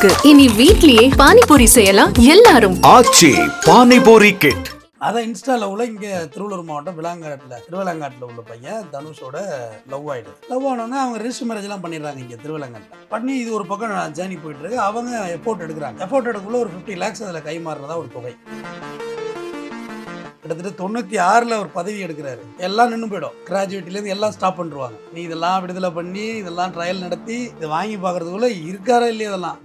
இருக்கு. இனி வீட்லயே பானிபூரி செய்யலாம் எல்லாரும். ஆச்சி பானிபூரி கிட் அதான் இன்ஸ்டா லவ்ல இங்கே திருவள்ளூர் மாவட்டம் விளாங்காட்டில் திருவிழாங்காட்டில் உள்ள பையன் தனுஷோட லவ் ஆயிடுது லவ் ஆனோடனே அவங்க ரிஜிஸ்டர் மேரேஜ்லாம் பண்ணிடுறாங்க இங்கே திருவிழாங்காட்டில் பண்ணி இது ஒரு பக்கம் ஜேர்னி போயிட்டு இருக்கு. அவங்க எஃபோர்ட் எடுக்கிறாங்க. எஃபோர்ட் எடுக்கக்குள்ள ஒரு ஃபிஃப்டி லேக்ஸ் அதில் கை மாறுறதா ஒரு தொகை. கிட்டத்தட்ட தொண்ணூற்றி ஆறில் ஒரு பதவி எடுக்கிறாரு. எல்லாம் நின்று போயிடும். கிராஜுவேட்லேருந்து எல்லாம் ஸ்டாப் பண்ணிருவாங்க. நீ இதெல்லாம் விடுதலை பண்ணி இதெல்லாம் ட்ரையல் நடத்தி இதை வாங்கி பார்க்கறதுக்குள்ள இருக்காரா இல்லையா இதெல்லாம்?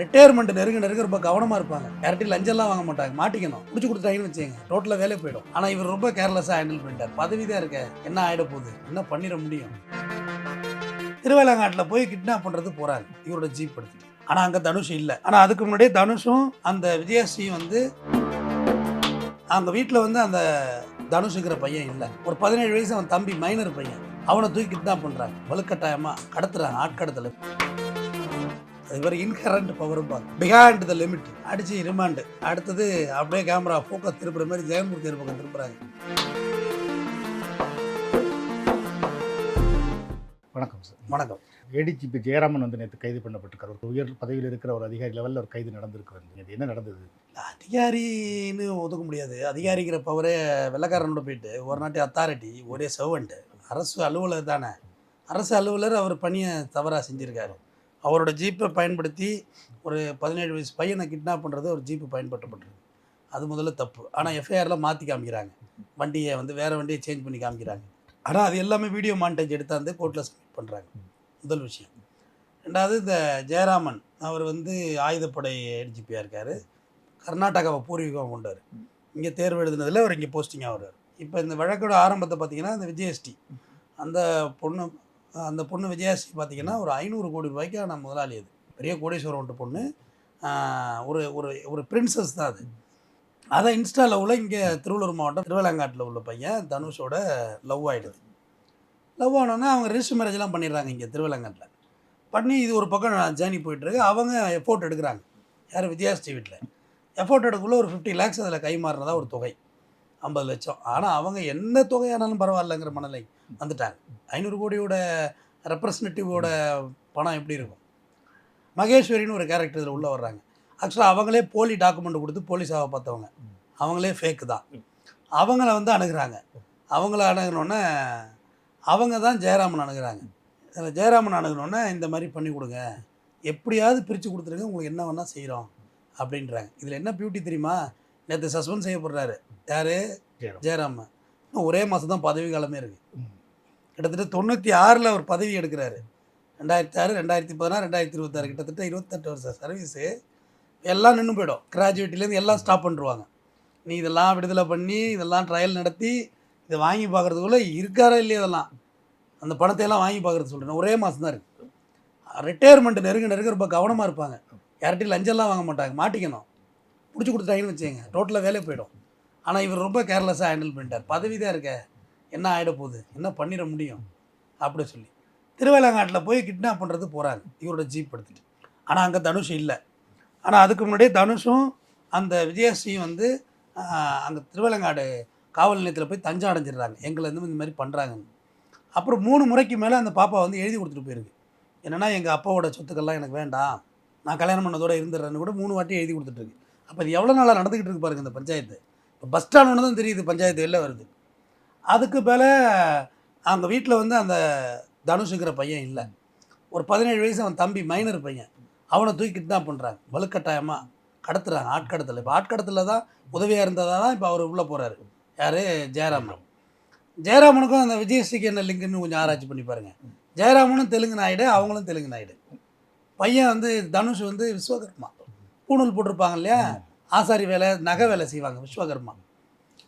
ரிட்டையர்மெண்ட் நெருங்க நெருங்க ரொம்ப கவனமாக இருப்பாங்க. யார்ட்டி லஞ்சம்லாம் வாங்க மாட்டாங்க. மாட்டிக்கணும். முடிச்சு கொடுத்தாங்கன்னு வச்சுங்க ரோட்டில் வேலை போயிடும். ஆனால் இவர் ரொம்ப கேர்லெஸ்ஸாக ஹேண்டில் பண்ணிட்டார். பதவி தான் இருக்க. என்ன ஆகிட போகுது? என்ன பண்ணிட முடியும்? திருவேலங்காட்டில் போய் கிட்னாப் பண்ணுறது போகிறாங்க இவரோட ஜீப் எடுத்துட்டு ஆனால் அங்கே தனுஷ் இல்லை. ஆனால் அதுக்கு முன்னாடியே தனுஷும் அந்த விஜயஸ்ரீ வந்து அவங்க வீட்டில் வந்து அந்த தனுஷுங்கிற பையன் இல்லை. ஒரு பதினேழு வயசு அவன் தம்பி மைனர் பையன். அவனை தூக்கி கிட்னாப் பண்ணுறாங்க வலுக்கட்டாயமாக கடத்துறாங்க. ஆட்கடத்தில் இவர் இன்கரண்ட் பவரும் பிஹாண்ட் த லிமிட் அடிச்சு ரிமாண்டு அடுத்தது அப்படியே கேமரா ஃபோக்கஸ் திருப்புற மாதிரி ஜெயமூர்த்தி பக்கம் திருப்புறாங்க வணக்கம் சார் வணக்கம். ஏடிஜிபி ஜெயராமன் வந்து நேற்று கைது பண்ணப்பட்டிருக்கார். ஒரு உயர் பதவியில் இருக்கிற ஒரு அதிகாரி லெவலில் ஒரு கைது நடந்திருக்கு இது என்ன நடந்தது? அதிகாரின்னு ஒதுக்க முடியாது. அதிகாரிங்கிற பவரே வெள்ளக்காரனோட போயிட்டு ஒரு நாட்டு அத்தாரிட்டி ஒரே சர்வெண்ட்டு அரசு அலுவலர் தானே. அரசு அலுவலர் அவர் பணியை தவறாக செஞ்சுருக்காரு. அவரோட ஜீப்பை பயன்படுத்தி ஒரு பதினேழு வயசு பையனை கிட்னாப் பண்ணுறது ஒரு ஜீப்பு பயன்படுத்தப்பட்டிருக்கு. அது முதல்ல தப்பு. ஆனால் எஃப்ஐஆரில் மாற்றி காமிக்கிறாங்க. வண்டியை வந்து வேறு வண்டியை சேஞ்ச் பண்ணி காமிக்கிறாங்க. ஆனால் அது எல்லாமே வீடியோ மாண்டேஜ் எடுத்தாந்து கோர்ட்டில் சப்மிட் பண்ணுறாங்க முதல் விஷயம். ரெண்டாவது இந்த ஜெயராமன் அவர் வந்து ஆயுதப்படை ஏடிஜிபியாக இருக்கார். கர்நாடகாவை பூர்வீகம் கொண்டார். இங்கே தேர்வு எழுதுனதில் அவர் இங்கே போஸ்டிங்காக வருவார் இப்போ இந்த வழக்கோட ஆரம்பத்தை பார்த்தீங்கன்னா இந்த விஜயஸ்ரீ அந்த பொண்ணு அந்த பொண்ணு விஜயாசி பார்த்தீங்கன்னா ஒரு ஐநூறு கோடி ரூபாய்க்கான முதலாளி அது. பெரிய கோடீஸ்வரன்ட்டு பொண்ணு. ஒரு ஒரு ஒரு பிரின்சஸ் தான் அது. அதான் இன்ஸ்டா லவ்வில் இங்கே திருவள்ளூர் மாவட்டம் திருவிழாங்காட்டில் உள்ள பையன் தனுஷோட லவ் ஆகிடுது லவ் ஆனோன்னா அவங்க ரிஜிஸ்டர் மேரேஜ்லாம் பண்ணிடுறாங்க இங்கே திருவிழாங்காட்டில் பண்ணி இது ஒரு பக்கம் ஜேர்னி போயிட்டுருக்கு. அவங்க எஃபோர்ட் எடுக்கிறாங்க. யார் விஜயாஸ்ரீ வீட்டில் எஃபோர்ட் எடுக்கக்குள்ள ஒரு ஃபிஃப்டி லேக்ஸ் அதில் கை ஒரு தொகை. ஐம்பது லட்சம். ஆனால் அவங்க என்ன தொகையானாலும் பரவாயில்லங்கிற மனநிலை வந்துட்டாங்க. ஐநூறு கோடியோட ரெப்ரசன்டேட்டிவோட பணம் எப்படி இருக்கும்? மகேஸ்வரின்னு ஒரு கேரக்டர் இதில் உள்ளே வர்றாங்க. ஆக்சுவலாக அவங்களே போலி டாக்குமெண்ட் கொடுத்து போலீஸாக பார்த்தவங்க. அவங்களே ஃபேக்கு தான். அவங்கள வந்து அணுகிறாங்க. அவங்கள அணுகுனோடனே அவங்க தான் ஜெயராமன் அணுகிறாங்க. இதில் ஜெயராமன் அணுகுனோடனே இந்த மாதிரி பண்ணி கொடுங்க. எப்படியாவது பிரித்து கொடுத்துருங்க. உங்களுக்கு என்ன வேணால் செய்கிறோம் அப்படின்றாங்க. இதில் என்ன பியூட்டி தெரியுமா? நேற்று சஸ்பெண்ட் செய்யப்படுறாரு. யார்? ஜெயராமன். ஒரே மாதம் தான் பதவி காலமே இருக்குது கிட்டத்தட்ட தொண்ணூற்றி ஆறில் ஒரு பதவி எடுக்கிறாரு. ரெண்டாயிரத்தி ஆறு ரெண்டாயிரத்தி பதினாறு ரெண்டாயிரத்தி இருபத்தாறு. கிட்டத்தட்ட இருபத்தெட்டு வருஷம் சர்வீஸு எல்லாம் நின்று போயிடும். கிராஜுவேட்லேருந்து எல்லாம் ஸ்டாப் பண்ணிருவாங்க. நீ இதெல்லாம் விடுதலை பண்ணி இதெல்லாம் ட்ரையல் நடத்தி இதை வாங்கி பார்க்குறதுக்குள்ளே இருக்காரா இல்லையா இதெல்லாம்? அந்த பணத்தை எல்லாம் வாங்கி பார்க்குறது சொல்கிறேன் ஒரே மாதம் தான் இருக்குது ரிட்டையர்மெண்ட் நெருங்க நெருங்க ரொம்ப கவனமாக இருப்பாங்க. யார்ட்டையும் லஞ்சம்லாம் வாங்க மாட்டாங்க. மாட்டிக்கணும். பிடிச்சி கொடுத்தாங்கன்னு வச்சுங்க டோட்டலாக வேலையை போயிடும். ஆனால் இவர் ரொம்ப கேர்லெஸ்ஸாக ஹேண்டில் பண்ணிட்டார். பதவி தான் இருக்க. என்ன ஆகிட போகுது? என்ன பண்ணிட முடியும்? அப்படி சொல்லி. திருவேலங்காட்டில் போய் கிட்னாப் பண்ணுறது போகிறாங்க இவரோட ஜீப் எடுத்துகிட்டு ஆனால் அங்கே தனுஷ் இல்லை. ஆனால் அதுக்கு முன்னாடியே தனுஷும் அந்த விஜயஸ்ரீயும் வந்து அங்கே திருவேலங்காடு காவல் நிலையத்தில் போய் தஞ்சம் அடைஞ்சிடுறாங்க. எங்களை வந்து இந்த மாதிரி பண்ணுறாங்கன்னு அப்புறம் மூணு முறைக்கு மேலே அந்த பாப்பா வந்து எழுதி கொடுத்துட்டு போயிருக்கு. என்னென்னா எங்கள் அப்பாவோட சொத்துக்கள்லாம் எனக்கு வேண்டாம். நான் கல்யாணம் பண்ணதோட இருந்துடுறேன்னு கூட மூணு வாட்டி எழுதி கொடுத்துட்ருக்கு அப்போ இது எவ்வளோ நாளாக நடந்துக்கிட்டு இருக்கு பாருங்கள் இந்த பஞ்சாயத்து. இப்போ பஸ் ஸ்டாண்ட் ஒன்று தான் தெரியுது பஞ்சாயத்து வெளில வருது. அதுக்கு மேலே அவங்க வீட்டில் வந்து அந்த தனுஷுங்கிற பையன் இல்லை. ஒரு பதினேழு வயசு அவன் தம்பி மைனர் பையன். அவனை தூக்கி கிட்னாப் பண்ணுறாங்க வலுக்கட்டாயமாக கடத்துறாங்க ஆட்கடத்தில். இப்போ ஆட்கடத்தில் தான் உதவியாக இருந்ததாக தான் இப்போ அவர் உள்ளே போகிறாரு யார்? ஜெயராமன். ஜெயராமனுக்கும் அந்த விஜயஸ்ரீக்கு என்ன லிங்க்னு கொஞ்சம் ஆராய்ச்சி பண்ணி பாருங்கள் ஜெயராமனும் தெலுங்கு நாயுடு அவங்களும் தெலுங்கு நாயுடு. பையன் வந்து தனுஷ் வந்து விஸ்வகர்மா. பூணூல் போட்டிருப்பாங்க இல்லையா? ஆசாரி வேலை நகை வேலை செய்வாங்க விஸ்வகர்மா.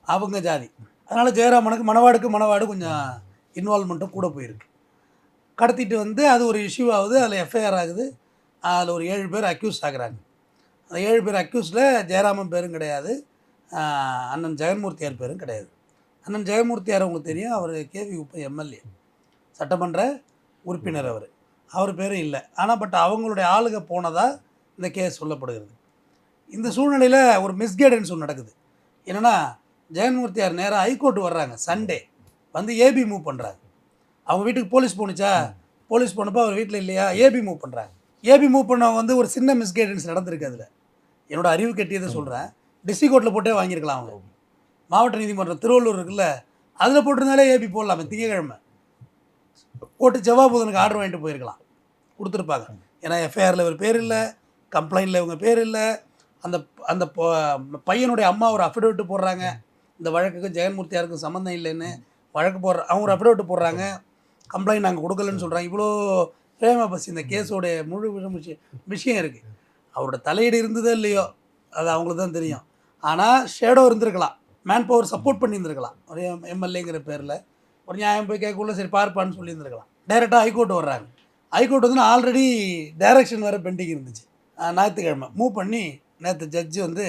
அவங்க ஜாதி. அதனால் ஜெயராமனுக்கு மணவாடுக்கு மணவாடு கொஞ்சம் இன்வால்மெண்ட்டும் கூட போயிருக்கு. கடத்திட்டு வந்து அது ஒரு இஷ்யூ ஆகுது அதில் எஃப்ஐஆர் ஆகுது. அதில் ஒரு ஏழு பேர் அக்யூஸ் ஆகுறாங்க. அந்த ஏழு பேர் அக்யூஸில் ஜெயராமன் பேரும் கிடையாது. அண்ணன் ஜெகன்மூர்த்தியார் பேரும் கிடையாது. அண்ணன் ஜெயமூர்த்தியார் உங்களுக்கு தெரியும் அவர் கேவி உப்ப எம்எல்ஏ சட்டமன்ற உறுப்பினர் அவர். அவர் பேரும் இல்லை. ஆனால் பட் அவங்களுடைய ஆளுக போனதாக இந்த கேஸ் சொல்லப்படுகிறது. இந்த சூழ்நிலையில் ஒரு மிஸ்கைடன்ஸ் ஒன்று நடக்குது. என்னென்னா ஜெகன்மூர்த்தியார் நேராக ஹைகோர்ட் வர்றாங்க சண்டே வந்து ஏபி மூவ் பண்ணுறாங்க அவங்க வீட்டுக்கு போலீஸ் போணுச்சா? போலீஸ் போனப்போ அவர் வீட்டில் இல்லையா? ஏபி மூவ் பண்ணுறாங்க ஏபி மூவ் பண்ணவங்க வந்து ஒரு சின்ன மிஸ்கைடன்ஸ் நடந்திருக்கு அதில். என்னோட அறிவு கட்டியதை சொல்கிறேன் டிஸ்ட்ரிக் கோர்ட்டில் போட்டே வாங்கியிருக்கலாம் அவங்க. மாவட்ட நீதிமன்றம் திருவள்ளூர் இருக்குல்ல அதில் போட்டிருந்தாலே ஏபி போடலாமே திங்கக்கிழமை. கோர்ட்டு செவ்வாய் புதனுக்கு ஆர்டர் வாங்கிட்டு போயிருக்கலாம். கொடுத்துருப்பாங்க. ஏன்னா எஃப்ஐஆரில் இவர் பேர் இல்லை கம்ப்ளைண்ட்டில் இவங்க பேர் இல்லை அந்த அந்த பையனுடைய அம்மா ஒரு அஃபிடவிட் போடுறாங்க. இந்த வழக்குக்கு ஜெகன்மூர்த்தியாருக்கும் சம்மந்தம் இல்லைன்னு வழக்கு போடுற அவங்க ஒரு அஃபிடவிட் போடுறாங்க. கம்ப்ளைண்ட் நாங்கள் கொடுக்கலன்னு சொல்கிறாங்க இவ்வளோ பிரேமா பஸ் இந்த கேஸோடைய முழு விஷயம் விஷயம் இருக்குது அவரோட தலையீடு இருந்ததோ இல்லையோ அது அவங்களுக்கு தான் தெரியும். ஆனால் ஷேடோ இருந்திருக்கலாம். மேன் பவர் சப்போர்ட் பண்ணியிருந்திருக்கலாம். ஒரு எம்எல்ஏங்கிற பேரில். ஒரு நியாயம் போய் கேட்கக்குள்ள சரி பார்ப்பான்னு சொல்லியிருந்திருக்கலாம். டைரெக்டாக ஹைகோர்ட் வர்றாங்க. ஹைகோர்ட் வந்து ஆல்ரெடி டைரக்ஷன் வேறு பெண்டிங் இருந்துச்சு. ஞாயிற்றுக்கிழமை. மூவ் பண்ணி நேற்று ஜட்ஜி வந்து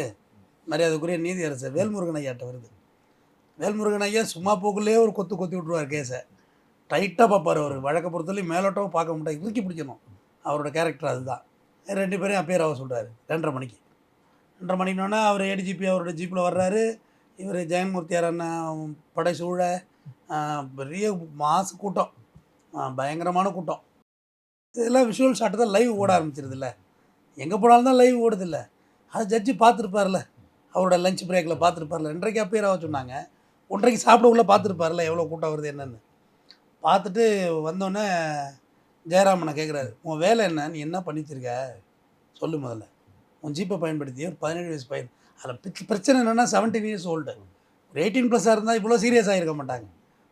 மரியாதைக்குரிய நீதியரசர் வேல்முருகன் ஐயாட்ட வருது. வேல்முருகன் ஐயா சும்மா போக்குள்ளேயே ஒரு கொத்து கொத்தி விட்ருவார் கேஸை டைட்டாக பார்ப்பார் அவர். வழக்கை பொறுத்தவரையும் மேலோட்டமாக பார்க்க மாட்டாங்க இறுக்கி பிடிக்கணும் அவரோட கேரக்டர் அதுதான். ரெண்டு பேரையும் அப்பேர் ஆக சொல்கிறாரு ரெண்டரை மணிக்கு. ரெண்டரை மணிக்கோன்னா அவர் ஏடிஜிபி அவரோட ஜீப்பில் வர்றாரு. இவர் ஜெயன்மூர்த்தியார் அண்ணன் படை சூழ பெரிய மாசு கூட்டம். பயங்கரமான கூட்டம். இதெல்லாம் விஷுவல் ஷாட்டு தான் லைவ் ஓட ஆரம்பிச்சிருதுல்ல. எங்கே போனாலும் தான் லைவ் ஓடுதில்லை. அதை ஜட்ஜி பார்த்துருப்பார்ல. அவரோட லஞ்ச் பிரேக்கில் பார்த்துருப்பார்ல. ரெண்டரைக்கு அப்பேர் ஆக சொன்னாங்க ஒன்றரைக்கு சாப்பிட உள்ள பார்த்துருப்பார்ல எவ்வளோ கூட்டம் வருது என்னென்னு? பார்த்துட்டு வந்தோடனே ஜெயராமனை கேட்குறாரு உன் வேலை என்ன? நீ என்ன பண்ணிச்சிருக்க சொல்லு முதல்ல. உன் ஜீப்பை பயன்படுத்தி ஒரு பதினேழு வயசு பையன். அதில் பிச்ச பிரச்சனை என்னென்னா செவன்டீன் இயர்ஸ் ஓல்டு ஒரு எயிட்டீன் ப்ளஸ்ஸாக இருந்தால் இவ்வளோ சீரியஸாக இருக்க மாட்டாங்க.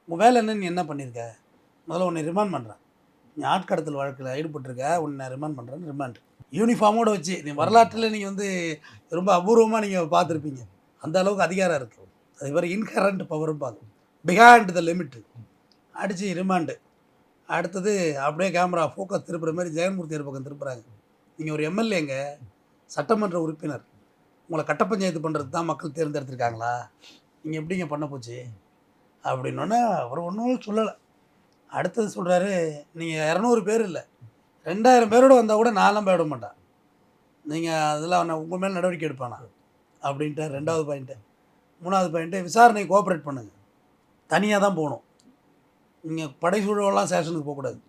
உன் வேலை என்ன நீ என்ன பண்ணியிருக்க முதல்ல உன்னை ரிமாண்ட் பண்ணுறேன் நீ ஆட்கடத்தல் வழக்கில் ஈடுபட்டிருக்க உன்னை ரிமாண்ட் பண்ணுறேன்னு ரிமாண்ட் யூனிஃபார்மோடு வச்சு நீ வரலாற்றில் நீங்கள் வந்து ரொம்ப அபூர்வமாக நீங்கள் பார்த்துருப்பீங்க. அந்த அளவுக்கு அதிகாரம் இருக்குது அது மாதிரி இன்கரண்ட் பவரும் பார்க்கும் பிஹாண்ட் த லிமிட்டு அடித்து ரிமாண்டு அடுத்தது அப்படியே கேமரா ஃபோக்கஸ் திருப்புற மாதிரி ஜெயன்மூர்த்தி ஒரு பக்கம் திருப்புறாங்க. நீங்கள் ஒரு எம்எல்ஏங்க சட்டமன்ற உறுப்பினர். உங்களை கட்ட பஞ்சாயத்து பண்ணுறது தான் மக்கள் தேர்ந்தெடுத்திருக்காங்களா? நீங்கள் எப்படிங்க பண்ண போச்சு? அப்படின்னோடனே அவர் ஒன்றும் சொல்லலை. அடுத்தது சொல்கிறாரு நீங்கள் இரநூறு பேர் இல்லை. ரெண்டாயிரம் பேரோட வந்தால் கூட நாலாம் போயிட மாட்டான். நீங்கள் அதெல்லாம் நான் உங்கள் மேலே நடவடிக்கை எடுப்பானா? அப்படின்ட்டு ரெண்டாவது பாயிண்ட்டு மூணாவது பாயிண்ட்டு விசாரணை கோஆப்ரேட் பண்ணுங்கள் தனியாக தான் போகணும். நீங்கள் படை சூழலாம் சேஷனுக்கு போகக்கூடாது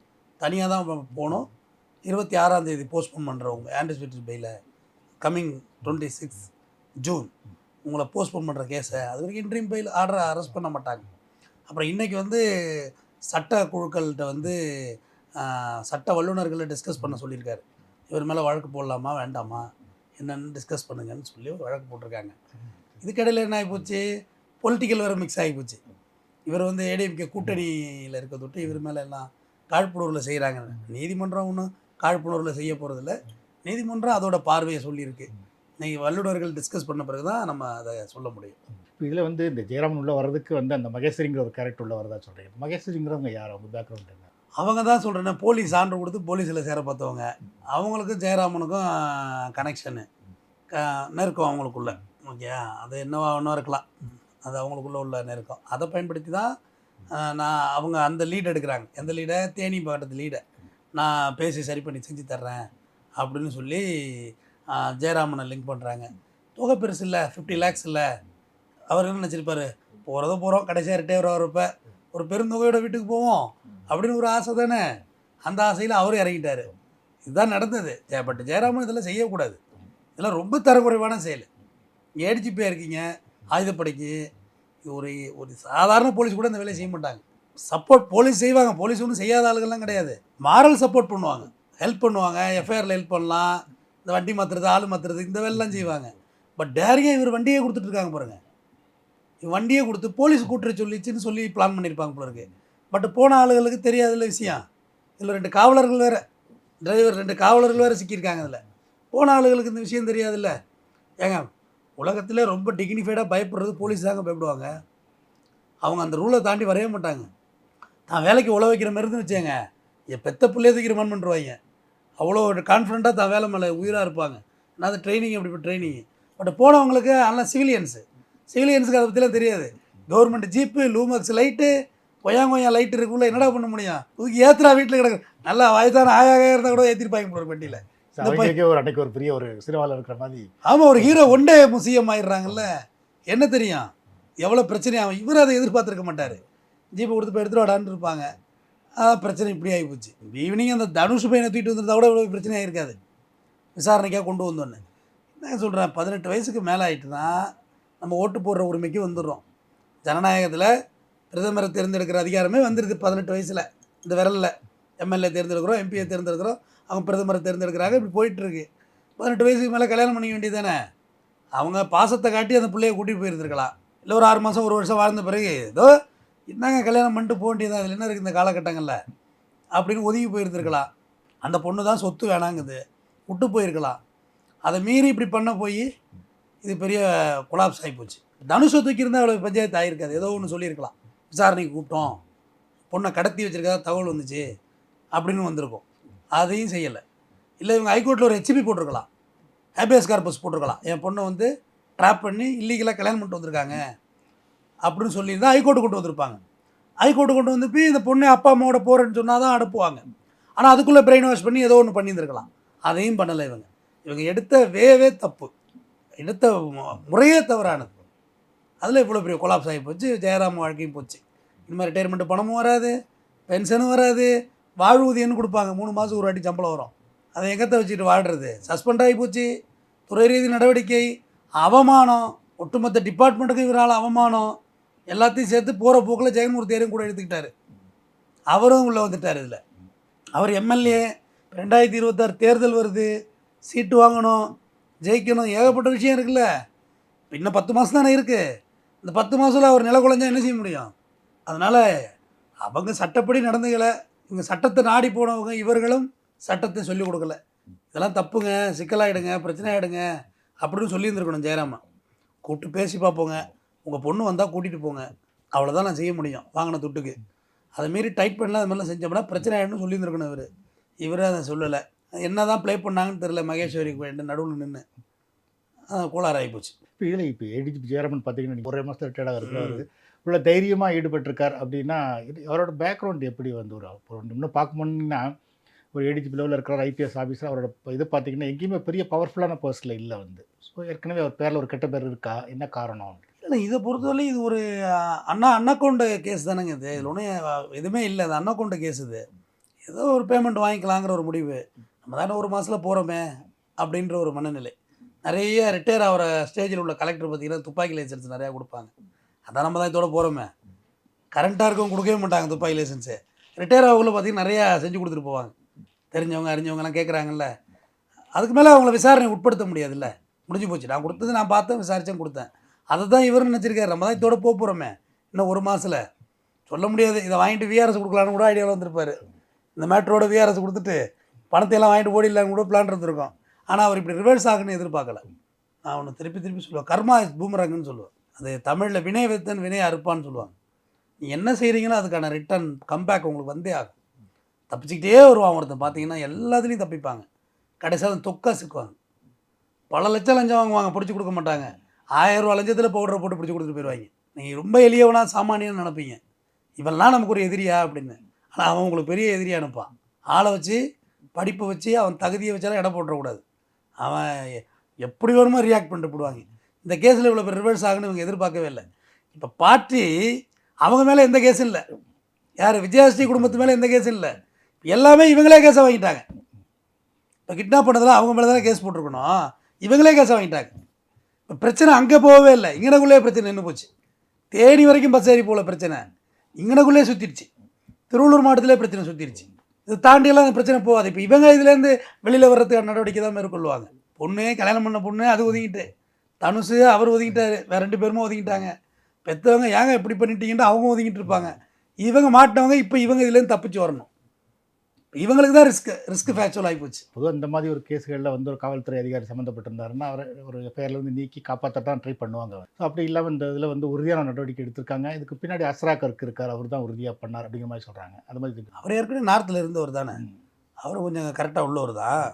தனியாக தான் போகணும். இருபத்தி ஆறாம் தேதி போஸ்ட்போன் பண்ணுறவங்க anticipatory bail coming twenty six June உங்களை போஸ்ட்போன் பண்ணுற கேஸை அது வரைக்கும் இன்ட்ரீம் பெயில் ஆர்டரை அரெஸ்ட் பண்ண மாட்டாங்க. அப்புறம் இன்றைக்கி வந்து சட்ட குழுக்கள்கிட்ட வந்து சட்ட வல்லுநர்களை டிஸ்கஸ் பண்ண சொல்லியிருக்காரு. இவர் மேலே வழக்கு போடலாமா வேண்டாமா? என்னென்னு டிஸ்கஸ் பண்ணுங்கன்னு சொல்லி ஒரு வழக்கு போட்டிருக்காங்க. இதுக்கிடையில் என்ன ஆகிப்போச்சு பொலிட்டிக்கல் வேறு மிக்ஸ் ஆகிப்போச்சு இவர் வந்து ஏடிஎம்கே கூட்டணியில் இருக்க தொட்டு இவர் மேலே எல்லாம் காழ்ப்புணர்வில் செய்கிறாங்க நீதிமன்றம் ஒன்றும் காழ்ப்புணர்வில் செய்ய போகிறதில்ல நீதிமன்றம் அதோட பார்வையை சொல்லியிருக்கு. இன்றைக்கி வல்லுநர்கள் டிஸ்கஸ் பண்ண பிறகு தான் நம்ம அதை சொல்ல முடியும். இப்போ இதில் வந்து இந்த ஜெயராமன் உள்ள வர்றதுக்கு வந்து அந்த மகேஸ்வரிங்கிற ஒரு கேரக்டர் உள்ள வரதா சொல்கிறேன் மகேஸ்வரிங்கிறவங்க யார்? அவங்க பேக்ரவுண்ட் என்ன? அவங்க தான் சொல்கிறேன் போலீஸ் சான்று கொடுத்து போலீஸில் சேர பார்த்தவங்க. அவங்களுக்கும் ஜெயராமனுக்கும் கனெக்ஷனு க நெருக்கம் அவங்களுக்குள்ள. ஓகே அது என்னவா ஒன்றும் இருக்கலாம். அது அவங்களுக்குள்ள உள்ள நெருக்கம். அதை பயன்படுத்தி தான் நான் அவங்க அந்த லீட் எடுக்கிறாங்க. எந்த லீடை தேனி பக்கத்து லீடை நான் பேசி சரி பண்ணி செஞ்சு தர்றேன் அப்படின்னு சொல்லி ஜெயராமனை லிங்க் பண்ணுறாங்க தொகை பெருசு இல்லை ஃபிஃப்டி லேக்ஸ் இல்லை. அவர் என்ன நினச்சிருப்பாரு? போகிறதோ போகிறோம் கடைசியாக ரிட்டையர் இப்போ. ஒரு பெருந்தொகையோட வீட்டுக்கு போவோம். அப்படின்னு ஒரு ஆசை தானே? அந்த ஆசையில் அவரும் இறங்கிட்டாரு. இதுதான் நடந்தது. ஜெய பட் ஜெயராமன் இதெல்லாம் செய்யக்கூடாது. இதெல்லாம் ரொம்ப தரக்குறைவான செயல். ஏடிச்சு போயிருக்கீங்க ஆயுதப்படைக்கு ஒரு ஒரு சாதாரண போலீஸ் கூட இந்த வேலையை செய்ய மாட்டாங்க. சப்போர்ட் போலீஸ் செய்வாங்க. போலீஸ் ஒன்றும் செய்யாத ஆளுகள்லாம் கிடையாது. மாரல் சப்போர்ட் பண்ணுவாங்க. ஹெல்ப் பண்ணுவாங்க. எஃப்ஐஆரில் ஹெல்ப் பண்ணலாம். இந்த வண்டி மாற்றுறது ஆள் மாற்றுறது இந்த வேலைலாம் செய்வாங்க. பட் டேரியாக இவர் வண்டியே கொடுத்துட்ருக்காங்க பாருங்கள் வண்டியை கொடுத்து போலீஸ் கூட்டுற சொல்லிச்சுன்னு சொல்லி பிளான் பண்ணியிருப்பாங்க போல இருக்கு. பட் போன ஆளுகளுக்கு தெரியாதுல்ல விஷயம். இதில் ரெண்டு காவலர்கள் வேறு. டிரைவர் ரெண்டு காவலர்கள் வேறு சிக்கியிருக்காங்க இதில். போன ஆளுகளுக்கு இந்த விஷயம் தெரியாதுல்ல. ஏங்க உலகத்தில் ரொம்ப டிக்னிஃபைடாக பயப்படுறது போலீஸ் தாங்க பயப்படுவாங்க. அவங்க அந்த ரூலை தாண்டி வரவே மாட்டாங்க. தான் வேலைக்கு உழ வைக்கிற மாதிரி இருந்து வச்சேங்க என் பெத்த பிள்ளைய தூக்கி ரிமாண்ட் பண்ணுருவாங்க. அவ்வளோ கான்ஃபிடண்ட்டாக தான் வேலை மேலே உயிராக இருப்பாங்க. நான் அது ட்ரைனிங் அப்படி ட்ரைனிங் பட் போனவங்களுக்கு ஆனால் சிவிலியன்ஸு சிவிலியன்ஸுக்கு அதை பற்றிலாம் தெரியாது. கவர்மெண்ட் ஜீப்பு லூமக்ஸ் லைட்டு கொயாங்கொயா லைட் இருக்குள்ள என்னடா பண்ண முடியும்? தூக்கி ஏத்துறா வீட்டில் கிடக்கு. நல்லா வயசான ஆயாக இருந்தால் கூட ஏற்றிருப்பாங்க ஒரு அவங்களுக்கே ஒரு அன்னைக்கு ஒரு பெரிய ஒரு சினிமாவில் இருக்கிற மாதிரி. ஆமாம் ஒரு ஹீரோ ஒன் டே முசியம் ஆயிடுறாங்கல்ல. என்ன தெரியும்? எவ்வளோ பிரச்சனை அவன் இவர் அதை எதிர்பார்த்துருக்க மாட்டார். ஜீப்பை கொடுத்து போய் எடுத்துட்டு இருப்பாங்க. அதான் பிரச்சனை இப்படி ஆகி போச்சு. ஈவினிங் அந்த தனுஷ் பையனை தூக்கிட்டு வந்திருந்தா கூட இவ்வளோ பிரச்சனை ஆயிருக்காது விசாரணைக்காக கொண்டு வந்தோன்னு. என்ன சொல்கிறேன் பதினெட்டு வயசுக்கு மேலே ஆயிட்டுனா நம்ம ஓட்டு போடுற உரிமைக்கு வந்துடுறோம். ஜனநாயகத்தில் பிரதமரை தேர்ந்தெடுக்கிற அதிகாரமே வந்துடுது பதினெட்டு வயசில். இந்த விரலில் எம்எல்ஏ தேர்ந்தெடுக்கிறோம் எம்பியை தேர்ந்தெடுக்கிறோம் அவங்க பிரதமரை தேர்ந்தெடுக்கிறாங்க இப்படி போயிட்டுருக்கு பதினெட்டு வயசுக்கு மேலே கல்யாணம் பண்ணிக்க வேண்டியது தானே அவங்க பாசத்தை காட்டி அந்த பிள்ளைய கூட்டிகிட்டு போயிருந்துருக்கலாம். இல்லை ஒரு ஆறு மாதம் ஒரு வருஷம் வாழ்ந்த பிறகு ஏதோ என்னங்க கல்யாணம் பண்ணிட்டு போக வேண்டியது அதில் என்ன இருக்குது இந்த காலகட்டங்களில்? அப்படின்னு ஒதுங்கி போயிருந்துருக்கலாம். அந்த பொண்ணு தான் சொத்து வேணாங்குது. விட்டு போயிருக்கலாம். அதை மீறி இப்படி பண்ண போய் இது பெரிய கொலாப்ஸ் ஆகி போச்சு. தனுஷை தூக்கியிருந்தால் அவ்வளோ பஞ்சாயத்து ஆகிருக்காது ஏதோ ஒன்று சொல்லியிருக்கலாம். விசாரணைக்கு கூப்பிட்டோம். பொண்ணை கடத்தி வச்சுருக்கதா தகவல் வந்துச்சு அப்படின்னு வந்திருக்கும். அதையும் செய்யலை. இல்லை இவங்க ஹைகோர்ட்டில் ஒரு ஹெச்பி போட்டிருக்கலாம். ஹேபியஸ் கார்பஸ் போட்டிருக்கலாம். என் பொண்ணை வந்து ட்ராப் பண்ணி இல்லீகலாக கல்யாணம் பண்ணிட்டு வந்திருக்காங்க அப்படின்னு சொல்லியிருந்தா ஹைகோர்ட்டு கொண்டு வந்திருப்பாங்க. ஹைகோர்ட்டு கொண்டு வந்து போய் இந்த பொண்ணு அப்பா அம்மாவோட போகிறேன்னு சொன்னால் தான் அனுப்புவாங்க. ஆனால் அதுக்குள்ளே பிரெயின் வாஷ் பண்ணி ஏதோ ஒன்று பண்ணியிருந்துருக்கலாம். அதையும் பண்ணலை இவங்க. இவங்க எடுத்த வேவே தப்பு. எடுத்த முறையே தவறானது. அதில் இவ்வளோ பெரிய கொலாப்ஸ் ஆகி போச்சு ஜெயராம் வாழ்க்கையும் போச்சு. இனிமேல் ரிட்டையர்மெண்ட் பணமும் வராது பென்ஷனும் வராது வாழ்வூதியம்னு கொடுப்பாங்க. மூணு மாதம் ஒரு வாட்டி சம்பளம் வரும். அதை எங்கத்தை வச்சுட்டு வாழ்கிறது சஸ்பெண்ட் ஆகி போச்சு. துறை ரீதி நடவடிக்கை அவமானம் ஒட்டுமொத்த டிபார்ட்மெண்ட்டுக்கும் இவரால் அவமானம் எல்லாத்தையும் சேர்த்து போகிற போக்கில் ஜெகன்மூர்த்தியாரையும் கூட எடுத்துக்கிட்டார். அவரும் உள்ளே வந்துட்டார் இதில். அவர் எம்எல்ஏ ரெண்டாயிரத்தி இருபத்தாறு தேர்தல் வருது சீட்டு வாங்கணும் ஜெயிக்கணும் ஏகப்பட்ட விஷயம் இருக்குல்ல. இன்னும் பத்து மாதம் தானே இருக்குது இந்த பத்து மாதத்தில் அவர் நில குலைஞ்சா என்ன செய்ய முடியும்? அதனால் அவங்க சட்டப்படி நடந்துக்கலை. இவங்க சட்டத்தை நாடி போனவங்க இவர்களும் சட்டத்தை சொல்லிக் கொடுக்கல. இதெல்லாம் தப்புங்க. சிக்கலாயிடுங்க. பிரச்சனை ஆகிடுங்க அப்படின்னு சொல்லியிருந்துருக்கணும் ஜெயராமன் கூப்பிட்டு பேசி பார்ப்போங்க. உங்கள் பொண்ணு வந்தால் கூட்டிகிட்டு போங்க. அவ்வளோதான் நான் செய்ய முடியும். வாங்கின துட்டுக்கு. அதை மாரி டைட் பண்ணலாம் அது மாதிரிலாம் செஞ்சோம்னா பிரச்சனை ஆகிடும்னு சொல்லியிருந்துருக்கணும் இவர். இவரே அதை சொல்லலை. என்ன தான் ப்ளே பண்ணாங்கன்னு தெரில மகேஸ்வரிக்கு நடுவில் நின்று கோளாறு ஆகிப்போச்சு இப்போ இதில் இப்போ ஏடிஜிபி ஜெயராமன் பார்த்தீங்கன்னா ஒரே மாதம் ரிட்டையர்டாக இருக்கிறாரு இவ்வளோ தைரியமாக ஈடுபட்டிருக்கார் அப்படின்னா இது அவரோட பேக்ரவுண்ட் எப்படி வந்து ஒரு இன்னும் பார்க்க போனீங்கன்னா ஒரு ஏடிஜிபி லெவலில் இருக்கிற ஐபிஎஸ் ஆஃபீஸர் அவரோட இது பார்த்தீங்கன்னா எங்கேயுமே பெரிய பவர்ஃபுல்லான பர்சனில் இல்லை வந்து. ஸோ ஏற்கனவே அவர் பேரில் ஒரு கெட்ட பேர் இருக்கா? என்ன காரணம்? இல்லை இதை பொறுத்தவரை இது ஒரு அண்ணா அன்னக்கவுண்ட் கேஸ் தானேங்க இது. இதில் ஒன்றும் எதுவுமே இல்லை. அது அன்னக்கவுண்ட் கேஸ் இது. ஏதோ ஒரு பேமெண்ட் வாங்கிக்கலாங்கிற ஒரு முடிவு. நம்ம தானே ஒரு மாதத்தில் போகிறோமே அப்படின்ற ஒரு மனநிலை. நிறைய ரிட்டையர் ஆகிற ஸ்டேஜில் உள்ள கலெக்டர் பார்த்தீங்கன்னா துப்பாக்கி லைசன்ஸ் நிறையா கொடுப்பாங்க. அதான் நம்ம தான் இதோட போகிறோமே கரண்ட்டாக இருக்கவங்க கொடுக்கவே மாட்டாங்க துப்பாக்கி லைசன்ஸு ரிட்டையர் ஆகக்குள்ள பார்த்தீங்கன்னா நிறையா செஞ்சு கொடுத்துட்டு போவாங்க. தெரிஞ்சவங்க அறிஞ்சவங்கலாம் கேட்குறாங்கல்ல அதுக்கு மேலே அவங்கள விசாரணை உட்படுத்த முடியாதுல்ல. முடிஞ்சு போச்சு. நான் கொடுத்தது நான் பார்த்தேன் விசாரித்தேன் கொடுத்தேன். அதை தான் இவர் நினச்சிருக்காரு. நம்ம தான் இதோட போக போகிறோமே இன்னும் ஒரு மாதத்தில் சொல்ல முடியாது. இதை வாங்கிட்டு விஆர்எஸ் கொடுக்கலான்னு கூட ஐடியாவில் வந்திருப்பாரு. இந்த மேட்ரோட விஆர்எஸ் கொடுத்துட்டு பணத்தையெல்லாம் வாங்கிட்டு ஓடிடலான்னு கூட பிளான் இருந்திருக்கோம். ஆனால் அவர் இப்படி ரிவர்ஸ் ஆகுன்னு எதிர்பார்க்கல. நான் ஒன்று திருப்பி திருப்பி சொல்லுவேன் கர்மா இஸ் பூமரங்குன்னு சொல்லுவேன். அது தமிழில் வினய வித்தன் வினய அறுப்பான்னு சொல்லுவாங்க. நீ என்ன செய்கிறீங்களோ அதுக்கான ரிட்டர்ன் கம்பேக் உங்களுக்கு வந்தே ஆகும். தப்பிச்சுக்கிட்டே வருவான் ஒருத்தன். பார்த்தீங்கன்னா எல்லாத்துலேயும் தப்பிப்பாங்க. கடைசியாக அவன் தொக்கா சிக்குவாங்க. பல லட்சம் லஞ்சம் வாங்குவாங்க பிடிச்சி கொடுக்க மாட்டாங்க. ஆயிரம் ரூபா லஞ்சத்தில் பவுடரை போட்டு பிடிச்சி கொடுத்துட்டு போயிடுவாங்க நீங்கள் ரொம்ப எளியவனா சாமானியன்னு நினைப்பீங்க. இவெல்லாம் நமக்கு ஒரு எதிரியா? அப்படின்னு. ஆனால் அவன் உங்களுக்கு பெரிய எதிரியா அனுப்பான் ஆளை வச்சு படிப்பை வச்சு அவன் தகுதியை வச்சாலும் இடம் போட்டுறக்கூடாது. அவன் எப்படி வேணுமோ ரியாக்ட் பண்ணிட்டு போடுவாங்க. இந்த கேஸில் இவ்வளோ பேர் ரிவர்ஸ் ஆகுன்னு இவங்க எதிர்பார்க்கவே இல்லை. இப்போ பார்ட்டி அவங்க மேலே எந்த கேஸும் இல்லை. யார்? விஜயஸ்ரீ குடும்பத்து மேலே எந்த கேஸும் இல்லை. எல்லாமே இவங்களே கேஸை வாங்கிட்டாங்க. இப்போ கிட்னாப் பண்ணதெல்லாம் அவங்க மேலே தானே கேஸ் போட்டிருக்கணும். இவங்களே கேஸை வாங்கிட்டாங்க. இப்போ பிரச்சனை அங்கே போகவே இல்லை. இங்கனக்குள்ளே பிரச்சனை நின்று போச்சு. தேனி வரைக்கும் பஸ் ஏறி போகல பிரச்சனை. இங்கனக்குள்ளே சுற்றிடுச்சு திருவள்ளூர் மாவட்டத்திலே பிரச்சனை சுற்றிடுச்சு இது தாண்டியெல்லாம் அந்த பிரச்சனை போகாது. இப்போ இவங்க இதுலேருந்து வெளியில் வர்றதுக்கு நடவடிக்கை தான் மேற்கொள்வாங்க. பொண்ணு கல்யாணம் பண்ண பொண்ணு அது ஒதுங்கிட்டு. தனுசு அவர் ஒதுங்கிட்டார். வேறு ரெண்டு பேருமே ஒதுங்கிட்டாங்க. பெற்றவங்க ஏங்க இப்படி பண்ணிட்டீங்கன்னு அவங்க ஒதுங்கிட்டு இருப்பாங்க. இவங்க மாட்டவங்க இப்போ இவங்க இதுலேருந்து தப்பிச்சு வரணும். இவங்களுக்கு தான் ரிஸ்க் ரிஸ்க் ஃபேக்சுவல் ஆகி போச்சு. பொதுவாக இந்த மாதிரி ஒரு கேஸ்களில் வந்து ஒரு காவல்துறை அதிகாரி சம்மந்தப்பட்டிருந்தாருன்னா அவரை ஒரு எஃப்ஐஆர்ல வந்து நீக்கி காப்பாற்ற தான் ட்ரை பண்ணுவாங்க ஸோ அப்படி இல்லாமல் இந்த இதில் வந்து உறுதியான நடவடிக்கை எடுத்திருக்காங்க. இதுக்கு பின்னாடி அஸ்ராக்கருக்கு இருக்கார். அவர் தான் உறுதியாக பண்ணார் அப்படிங்கிற மாதிரி சொல்கிறாங்க அது மாதிரி. அவர் ஏற்கனவே நார்த்தில் இருந்தவர் தானே. அவர் கொஞ்சம் கரெக்டாக உள்ளவர் தான்.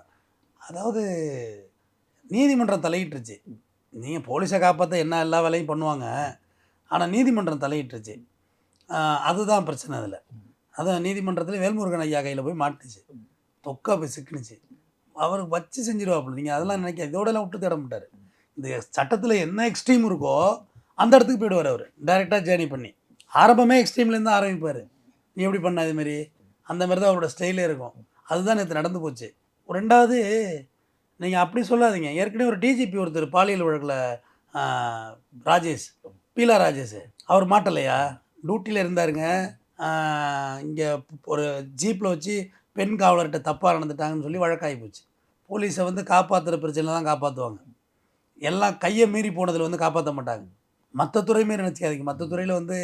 அதாவது நீதிமன்றம் தலையிட்டுருச்சு. நீங்கள் போலீஸை காப்பாற்ற என்ன எல்லா வேலையும் பண்ணுவாங்க. ஆனால் நீதிமன்றம் தலையிட்டுருச்சு. அதுதான் பிரச்சனை அதில். அதான் நீதிமன்றத்தில் வேல்முருகன் ஐயா கையில் போய் மாட்டுச்சு தொக்கா போய் சிக்கினுச்சு. அவருக்கு வச்சு செஞ்சிருவாப்புல. நீங்கள் அதெல்லாம் நினைக்க இதோடலாம் விட்டு தேட மாட்டார். இந்த சட்டத்தில் என்ன எக்ஸ்ட்ரீம் இருக்கோ அந்த இடத்துக்கு போயிடுவார் அவர். டைரெக்டாக ஜேர்னி பண்ணி. ஆரம்பமே எக்ஸ்ட்ரீம்லேருந்து ஆரம்பிப்பார். நீ எப்படி பண்ண இதுமாரி அந்த மாதிரி தான் அவரோட ஸ்டைலே இருக்கும். அதுதான் நேற்று நடந்து போச்சு. ரெண்டாவது நீங்கள் அப்படி சொல்லாதீங்க. ஏற்கனவே ஒரு டிஜிபி ஒருத்தர் பாலியல் வழக்கில் ராஜேஷ் பீலா ராஜேஷ். அவர் மாட்டலையா? டியூட்டியில் இருந்தாருங்க. இங்கே ஒரு ஜீப்பில் வச்சு பெண் காவலர்கிட்ட தப்பாக நடந்துட்டாங்கன்னு சொல்லி வழக்காகி போச்சு. போலீஸை வந்து காப்பாற்றுற பிரச்சனை தான் காப்பாற்றுவாங்க எல்லாம் கையை மீறி போனதில் வந்து காப்பாற்ற மாட்டாங்க. மற்ற துறை மாரி நினச்சிக்காதீங்க. மற்ற துறையில் வந்து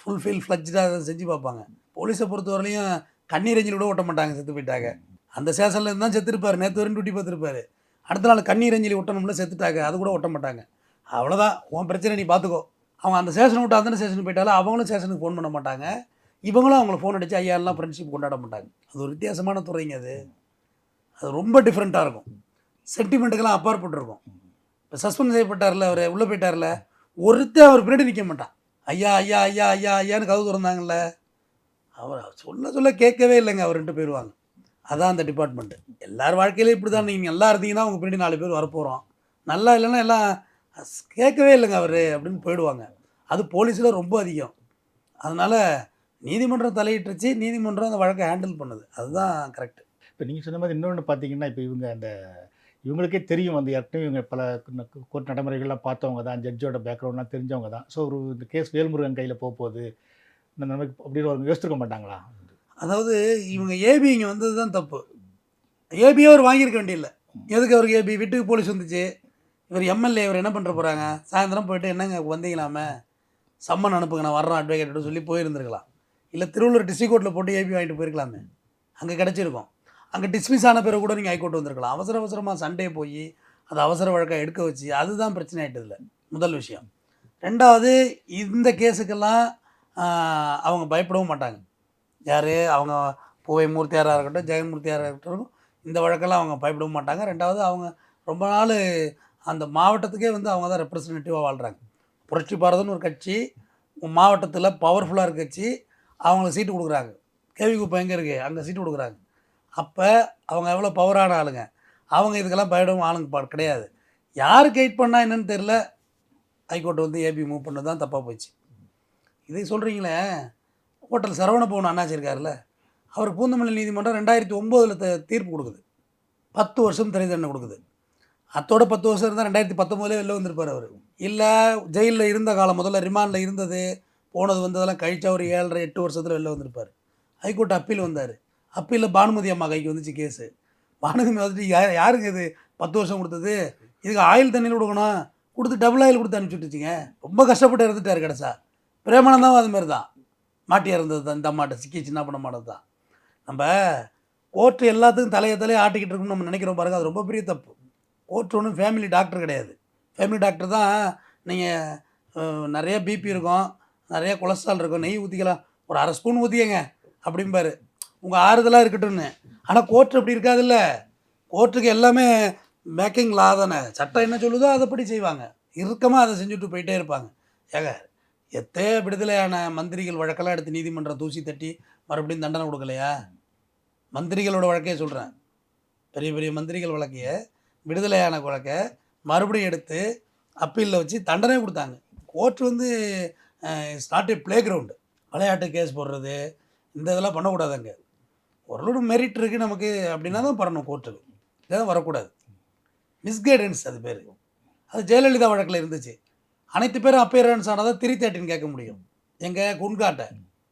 ஃபுல்ஃபில் ஃப்ளட்ஜாக செஞ்சு பார்ப்பாங்க. போலீஸை பொறுத்தவரையிலையும் கண்ணீர் எஞ்சில் கூட ஓட்ட மாட்டாங்க செத்து போயிட்டாங்க. அந்த ஸ்டேஷனில் இருந்தால் செத்துருப்பார். நேற்று வரையும் டியூட்டி பார்த்துருப்பாரு. அடுத்த நாள் கண்ணீர் அஞ்சலி ஒட்டணும்ல செத்துட்டாங்க. அது கூட ஒட்ட மாட்டாங்க. அவ்வளோதான் உன் பிரச்சனை நீ பார்த்துக்கோ. அவங்க அந்த ஸ்டேஷன் விட்டு அந்த ஸ்டேஷனுக்கு போயிட்டாலும் அவங்களும் ஸ்டேஷனுக்கு ஃபோன் பண்ண மாட்டாங்க. இவங்களும் அவங்கள ஃபோன் அடித்து ஐயாலாம் ஃப்ரெண்ட்ஷிப் கொண்டாட மாட்டாங்க. அது ஒரு வித்தியாசமான துறைங்க அது. அது ரொம்ப டிஃப்ரெண்ட்டாக இருக்கும். சென்டிமெண்ட்டுக்கெல்லாம் அப்பாற்பட்டு இருக்கும் இப்போ சஸ்பெண்ட் செய்யப்பட்டார்ல அவர் உள்ளே போயிட்டார்ல ஒருத்தர் அவர் பின்னாடி நிற்க மாட்டான். ஐயா ஐயா ஐயா ஐயா ஐயான்னு கதவு திறந்தாங்கல்ல. அவர் சொல்ல சொல்ல கேட்கவே இல்லைங்க அவர் ரெண்டு போயிடுவாங்க அதான் அந்த டிபார்ட்மெண்ட்டு எல்லார் வாழ்க்கையிலையும் இப்படி தான் நீங்கள் நல்லா இருந்தீங்கன்னா உங்கள் பின்னாடி நாலு பேர் வரப்போகிறோம் நல்லா இல்லைன்னா எல்லாம் அஸ் கேட்கவே இல்லைங்க அவர் அப்படின்னு போயிடுவாங்க. அது போலீஸில் ரொம்ப அதிகம். அதனால் நீதிமன்றம் தலையிட்டுருச்சு நீதிமன்றம் அந்த வழக்கை ஹேண்டில் பண்ணுது. அதுதான் கரெக்ட் இப்போ நீங்கள் சொன்ன மாதிரி இன்னொன்று பார்த்தீங்கன்னா இப்போ இவங்க அந்த இவங்களுக்கே தெரியும் வந்து ஏற்கனவே இவங்க பல கோர்ட் நடைமுறைகள்லாம் பார்த்தவங்க தான் ஜட்ஜோட பேக்ரவுண்ட்லாம் தெரிஞ்சவங்க தான். ஸோ ஒரு இந்த கேஸ் வேல்முருகன் கையில் போக போகுது. இந்த நமக்கு அப்படின்னு அவங்க யோசிச்சிருக்க மாட்டாங்களா? அதாவது இவங்க ஏபி இங்கே வந்தது தான் தப்பு ஏபியே அவர் வாங்கியிருக்க வேண்டியதில்லை. எதுக்கு அவருக்கு ஏபி வீட்டுக்கு போலீஸ் வந்துச்சு. இவர் எம்எல்ஏ இவர் என்ன பண்ணுற போகிறாங்க சாயந்தரம் போயிட்டு என்னங்க வந்தீங்களாமே? சம்மன் அனுப்புங்க நான் வர்றேன் அட்வொகேட்டு சொல்லி போயிருந்துருக்கலாம். இல்லை திருவள்ளூர் டிஸ்ட்ரிக் கோர்ட்டில் போட்டு ஏபி வாங்கிட்டு போயிருக்கலாமே. அங்கே கிடச்சிருக்கும். அங்கே டிஸ்மிஸ் ஆன பிறகு கூட நீங்கள் ஹைகோர்ட் வந்திருக்கலாம். அவசர அவசரமாக சண்டே போய் அது அவசர வழக்காக எடுக்க வச்சு அதுதான் பிரச்சனை ஆகிட்டதில்ல முதல் விஷயம். ரெண்டாவது இந்த கேஸுக்கெல்லாம் அவங்க பயப்படவும் மாட்டாங்க. யார்? அவங்க பூவை மூர்த்தியாராக இருக்கட்டும் ஜெயமூர்த்தியாராக இருக்கட்டும் இந்த வழக்கெல்லாம் அவங்க பயப்படவும் மாட்டாங்க. ரெண்டாவது அவங்க ரொம்ப நாள் அந்த மாவட்டத்துக்கே வந்து அவங்க தான் ரெப்ரசன்டேட்டிவாக வாழ்கிறாங்க புரட்சி பாரதம்னு ஒரு கட்சி மாவட்டத்தில் பவர்ஃபுல்லாக இருக்க கட்சி அவங்களுக்கு சீட்டு கொடுக்குறாங்க. கேவி குப்பம் எங்கே இருக்குது அங்கே சீட்டு கொடுக்குறாங்க. அப்போ அவங்க எவ்வளோ பவரான ஆளுங்க? அவங்க இதுக்கெல்லாம் பயப்படவும் ஆளுங்க பா கிடையாது. யார் கைட் பண்ணா என்னன்னு தெரில ஹைகோர்ட் வந்து ஏபி மூவ் பண்ணது தான் தப்பாக போச்சு. இதை சொல்கிறீங்களே ஹோட்டல் சரவண பவன் அண்ணாச்சி இருக்கார்ல அவர் பூந்தமல்லி நீதிமன்றம் ரெண்டாயிரத்தி ஒம்போதில் த தீர்ப்பு கொடுக்குது. பத்து வருஷம் திரை தண்டனை கொடுக்குது. அத்தோட பத்து வருஷம் இருந்தால் ரெண்டாயிரத்தி பத்தொம்போதுலேயே வெளில வந்திருப்பார் அவர். இல்லை ஜெயிலில் இருந்த காலம் முதல்ல ரிமாண்டில் இருந்தது. போனது வந்ததெல்லாம் கழிச்சா ஒரு ஏழரை எட்டு வருஷத்தில் வெளில வந்திருப்பார். ஹைகோர்ட் அப்பீல் வந்தார். அப்பீலில் பானுமதி அம்மா கைக்கு வந்துச்சு கேஸு. பானுமதி வந்துட்டு யார் யாருக்கு இது? பத்து வருஷம் கொடுத்தது. இதுக்கு ஆயில் தண்ணியில் கொடுக்கணும். கொடுத்து டபுள் ஆயில் கொடுத்து அனுப்பிச்சுட்டுச்சிங்க ரொம்ப கஷ்டப்பட்டு இறந்துட்டார் கிடச்சா பிரேமானந்தாவும் அது மாதிரி தான் மாட்டி இறந்தது தான் இந்த அம்மாட்ட. சிக்கி சின்ன பண்ண மாட்டது தான். நம்ம கோர்ட்டு எல்லாத்துக்கும் தலையை தலையை ஆட்டிக்கிட்டு இருக்கணும்னு நம்ம நினைக்கிறோம் பாருங்கள் அது ரொம்ப பெரிய தப்பு. கோர்ட் ஒன்றும் ஃபேமிலி டாக்டர் கிடையாது. ஃபேமிலி டாக்டர் தான் நீங்கள் நிறைய பிபி இருக்கும். நிறைய கொலஸ்ட்ரால் இருக்கும். நெய் ஊற்றிக்கலாம் ஒரு அரை ஸ்பூன் ஊற்றிக்கங்க அப்படிம்பாரு. உங்கள் ஆறுதலாக இருக்கட்டும்னு. ஆனால் கோர்ட் அப்படி இருக்காதுல்ல. கோர்ட்டுக்கு எல்லாமே மேக்கிங் லா தானே. சட்டம் என்ன சொல்லுதோ அதைப்படி செய்வாங்க. இறுக்கமாக அதை செஞ்சுட்டு போயிட்டே இருப்பாங்க. ஏங்க எத்தே விடுதலையான மந்திரிகள் வழக்கெல்லாம் எடுத்து நீதிமன்றம் தூசி தட்டி மறுபடியும் தண்டனை கொடுக்கலையா? மந்திரிகளோட வழக்கையே சொல்கிறேன் பெரிய பெரிய மந்திரிகள் வழக்கைய விடுதலையான வழக்கை மறுபடியும் எடுத்து அப்பீலில் வச்சு தண்டனை கொடுத்தாங்க. கோர்ட் வந்து it's not a play ground விளையாட்டு கேஸ் போடுறது இந்த இதெல்லாம் பண்ணக்கூடாதுங்க. ஓரளவு மெரிட் இருக்குது நமக்கு அப்படின்னா தான் பண்ணணும் கோர்ட்டுக்கு இதான் வரக்கூடாது. மிஸ்கைடன்ஸ் அது பேர். அது ஜெயலலிதா வழக்கில் இருந்துச்சு. அனைத்து பேரும் அப்பியரன்ஸ் ஆனால் தான் த்ரீ தேர்ட்டின் கேட்க முடியும். எங்கள் குன்காட்டை.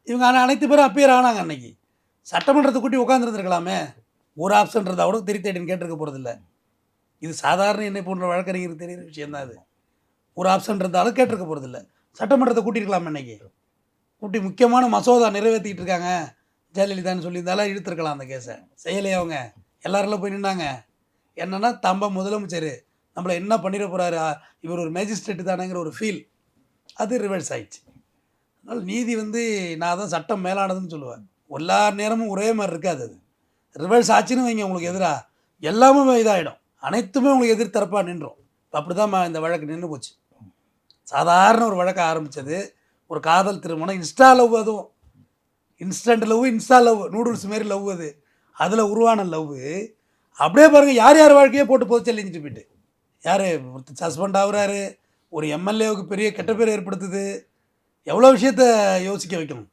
இவங்க ஆனால் அனைத்து பேரும் அப்பியர் ஆனாங்க அன்னைக்கு. சட்டமன்றத்தை கூட்டி உட்காந்துருந்துருக்கலாமே ஒரு ஆப்ஷன் இருந்தால் கூட த்ரீ தேர்ட்டின் கேட்டிருக்க போகிறதில்ல இது சாதாரண என்னை போன்ற வழக்கறிஞர் தெரிகிற விஷயம் தான் அது. ஒரு ஆப்ஷன் இருந்தாலும் கேட்டிருக்க போகிறதில்ல சட்டமன்றத்தை கூட்டியிருக்கலாம் இன்னைக்கு? கூட்டி முக்கியமான மசோதா நிறைவேற்றிக்கிட்டு இருக்காங்க ஜெயலலிதான்னு சொல்லியிருந்தாலும் இழுத்துருக்கலாம் அந்த கேஸை. செய்யலையே அவங்க. எல்லாரெல்லாம் போய் நின்னாங்க. என்னன்னா தம்ப முதலமைச்சர். நம்மளை என்ன பண்ணிட போகிறாரு இவர் ஒரு மேஜிஸ்ட்ரேட்டு தானேங்கிற ஒரு ஃபீல் அது ரிவர்ஸ் ஆயிடுச்சு. அதனால் நீதி வந்து நான் தான் சட்டம் மேலானதுன்னு சொல்லுவேன். எல்லா நேரமும் ஒரே மாதிரி இருக்காது அது. ரிவர்ஸ் ஆச்சுன்னு வைங்க உங்களுக்கு எதிராக எல்லாமே இதாகிடும் அனைத்துமே உங்களுக்கு எதிர்த்தரப்பாக நின்றோம். அப்படி தான் இந்த வழக்கு நின்று போச்சு. சாதாரண ஒரு வழக்கு ஆரம்பித்தது ஒரு காதல் திருமணம் இன்ஸ்டா லவ் அதுவும். Instant love insta love noodles மாரி லவ் அது. அதில் உருவான லவ். அப்படியே பாருங்கள் யார் யார் வாழ்க்கையே போட்டு புதைச்சல் போயிட்டு. யார் சஸ்பெண்ட் ஆகுறாரு ஒரு எம்எல்ஏவுக்கு பெரிய கெட்ட பேர் ஏற்படுத்துது. எவ்வளோ விஷயத்த யோசிக்க வைக்கணும்?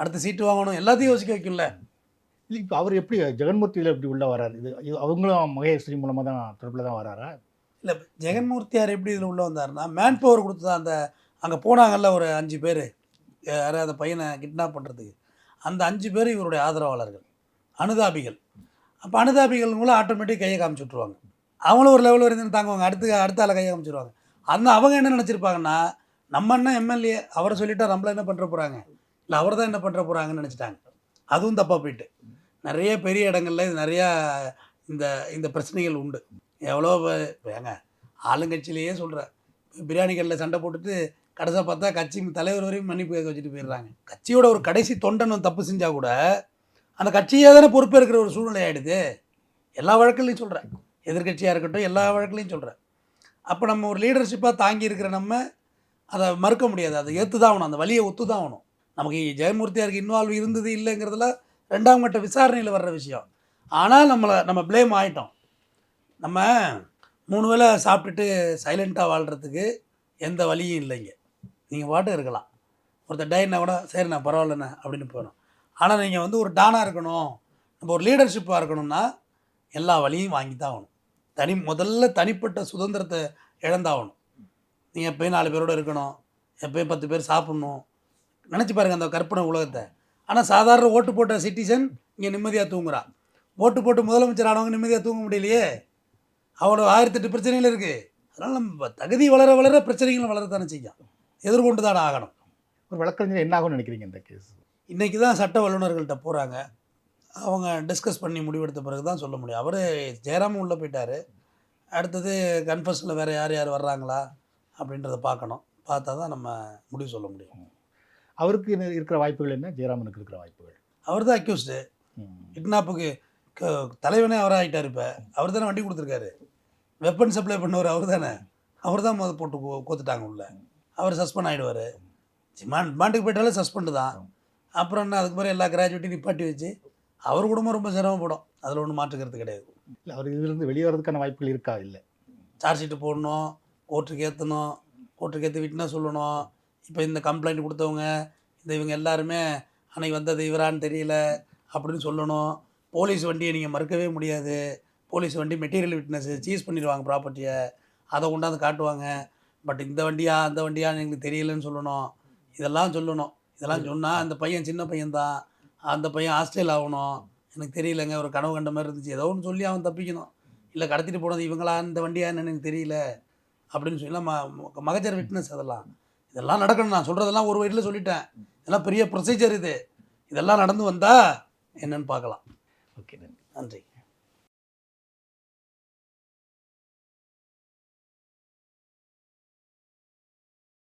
அடுத்த சீட்டு வாங்கணும் எல்லாத்தையும் யோசிக்க வைக்கும்ல இல்லை இப்போ அவர் எப்படி ஜெகன்மூர்த்தியில் எப்படி உள்ளே வராரு? இது இது அவங்களும் மகேஸ்வரி மூலமாக தான் தொடர்பில் தான் வராரா? இல்லை ஜெகன்மூர்த்தியார் எப்படி இதில் உள்ளே வந்தாருன்னா மேன் பவர் கொடுத்து அந்த அங்கே போனாங்கல்ல ஒரு அஞ்சு பேர். யாராவது அந்த பையனை கிட்னாப் பண்ணுறதுக்கு அந்த அஞ்சு பேர் இவருடைய ஆதரவாளர்கள். அனுதாபிகள். அப்போ அனுதாபிகள் மூலம் ஆட்டோமேட்டிக் கையை காமிச்சு விட்ருவாங்க அவங்களும் ஒரு லெவல் வரைக்கும் தாங்குவாங்க. அடுத்து அடுத்த ஆளை கையை காமிச்சிருவாங்க அந்த அவங்க என்ன நினச்சிருப்பாங்கன்னா நம்ம என்ன எம்எல்ஏ அவரை சொல்லிட்டா நம்மள என்ன பண்ணுற போகிறாங்க இல்லை அவர் தான் என்ன பண்ணுற போகிறாங்கன்னு நினச்சிட்டாங்க. அதுவும் தப்பாக போயிட்டு. நிறைய பெரிய இடங்கள்ல இது நிறையா இந்த இந்த பிரச்சனைகள் உண்டு. எவ்வளோ பே- ஏங்க ஆளுங்கட்சியிலேயே சொல்கிறேன் பிரியாணி கடையில் சண்டை போட்டுட்டு கடைசியாக பார்த்தா கட்சியின் தலைவர் வரையும் மன்னிப்பு கேட்க வச்சுட்டு போயிடுறாங்க. கட்சியோட ஒரு கடைசி தொண்டன் தப்பு செஞ்சால் கூட அந்த கட்சியே தானே பொறுப்பேற்கிற ஒரு சூழ்நிலை ஆகிடுது எல்லா வழக்குலையும் சொல்கிறேன் எதிர்க்கட்சியாக இருக்கட்டும் எல்லா வழக்குலையும் சொல்கிறேன் அப்போ நம்ம ஒரு லீடர்ஷிப்பாக தாங்கி இருக்கிற நம்ம அதை மறுக்க முடியாது. அதை ஏற்று தான் ஆகணும். அந்த வழியை ஒத்து தான் ஆகணும். நமக்கு ஜெயமூர்த்தியாருக்கு இன்வால்வ் இருந்தது இல்லைங்கிறதுல ரெண்டாம் கட்ட விசாரணையில் வர்ற விஷயம். ஆனால் நம்மளை நம்ம ப்ளேம் ஆகிட்டோம் நம்ம மூணு வேளை சாப்பிட்டுட்டு சைலண்ட்டாக வாழ்கிறதுக்கு எந்த வழியும் இல்லைங்க. நீங்கள் பாட்டு இருக்கலாம். ஒருத்தர் டைனா கூட சரிண்ணா பரவாயில்லண்ணே அப்படின்னு போயிடும். ஆனால் நீங்கள் வந்து ஒரு டானாக இருக்கணும் நம்ம ஒரு லீடர்ஷிப்பாக இருக்கணும்னா எல்லா வழியும் வாங்கி தான் ஆகணும். தனி முதல்ல தனிப்பட்ட சுதந்திரத்தை இழந்தாகணும் நீங்கள் எப்பயும் நாலு பேரோட இருக்கணும் எப்பயும் பத்து பேர் சாப்பிட்ணும். நினச்சி பாருங்கள் அந்த கற்பனை உலகத்தை. ஆனால் சாதாரண ஓட்டு போட்ட சிட்டிசன் இங்கே நிம்மதியாக தூங்குறான் ஓட்டு போட்டு முதலமைச்சர் ஆனவங்க நிம்மதியாக தூங்க முடியலையே. அவனோட ஆயிரத்தெட்டு பிரச்சனைகள் இருக்குது அதனால் நம்ம தகுதி வளர வளர பிரச்சனைகளும் வளரத்தானே செய்யும். எதிர்கொண்டு தானே ஆகணும். ஒரு வழக்கறிஞர் என்ன ஆகும்னு நினைக்கிறீங்க இந்த கேஸ் இன்றைக்கி தான் சட்ட வல்லுநர்கள்ட்ட போகிறாங்க அவங்க டிஸ்கஸ் பண்ணி முடிவெடுத்த பிறகு தான் சொல்ல முடியும். அவர் ஜெயராமும் உள்ளே போயிட்டார். அடுத்தது கன்ஃபர்ஸில் வேறு யார் யார் வர்றாங்களா அப்படின்றத பார்க்கணும். பார்த்தா தான் நம்ம முடிவு சொல்ல முடியும். அவருக்கு இருக்கிற வாய்ப்புகள் என்ன? ஜெயராமனுக்கு இருக்கிற வாய்ப்புகள். அவர் தான் அக்யூஸ்டு. கிட்னாப்புக்கு தலைவனே அவராக ஆகிட்டார் இப்போ. அவர் தானே வண்டி கொடுத்துருக்காரு. வெப்பன் சப்ளை பண்ணவர் அவர் தானே அவர் தான் முத போட்டு கோத்துட்டாங்க உள்ள. அவர் சஸ்பெண்ட் ஆகிடுவார் மாண்ட் மாண்டுக்கு போயிட்டாலே சஸ்பெண்டு தான். அப்புறம் என்ன அதுக்கு பிறகு எல்லா கிராஜுவேட்டையும் நிப்பாட்டி வச்சு அவர் குடும்பம் ரொம்ப சிரமப்படும். அதில் ஒன்றும் மாற்றுக்கிறது கிடையாது. இல்லை அவர் இதிலிருந்து வெளியே வரதுக்கான வாய்ப்புகள் இருக்கா? இல்லை. சார்ஜ் ஷீட்டு போடணும் கோர்ட்டுக்கு ஏற்றணும் கோர்ட்டுக்கு ஏற்றி விட்னஸ் சொல்லணும். இப்போ இந்த கம்ப்ளைண்ட் கொடுத்தவங்க இந்த இவங்க எல்லாருமே அன்னைக்கு வந்தது இவரான்னு தெரியல அப்படின்னு சொல்லணும். போலீஸ் வண்டியை நீங்கள் மறுக்கவே முடியாது. போலீஸ் வண்டி மெட்டீரியல் விட்னஸ் சீஸ் பண்ணிடுவாங்க ப்ராப்பர்ட்டியை அதை கொண்டாந்து காட்டுவாங்க. பட் இந்த வண்டியா அந்த வண்டியான்னு எங்களுக்கு தெரியலன்னு சொல்லணும். இதெல்லாம் சொல்லணும். இதெல்லாம் சொன்னால் அந்த பையன் சின்ன பையன்தான் அந்த பையன் ஹாஸ்டல் ஆகணும். எனக்கு தெரியலங்க. ஒரு கனவு கண்ட மாதிரி இருந்துச்சு. ஏதோ ஒன்று சொல்லி அவன் தப்பிக்கணும். இல்லை கடத்திட்டு போனது இவங்களா இந்த வண்டியா என்னன்னு எனக்கு தெரியல. அப்படின்னு சொல்லி ம ம- மகஜர் விட்னஸ் அதெல்லாம். இதெல்லாம் நடக்கணும். நான் சொல்கிறதெல்லாம் ஒரு வழியில் சொல்லிட்டேன். இதெல்லாம் பெரிய ப்ரொசீஜர் இது. இதெல்லாம் நடந்து வந்தால் என்னன்னு பார்க்கலாம். ஓகே நன்றி. நன்றி.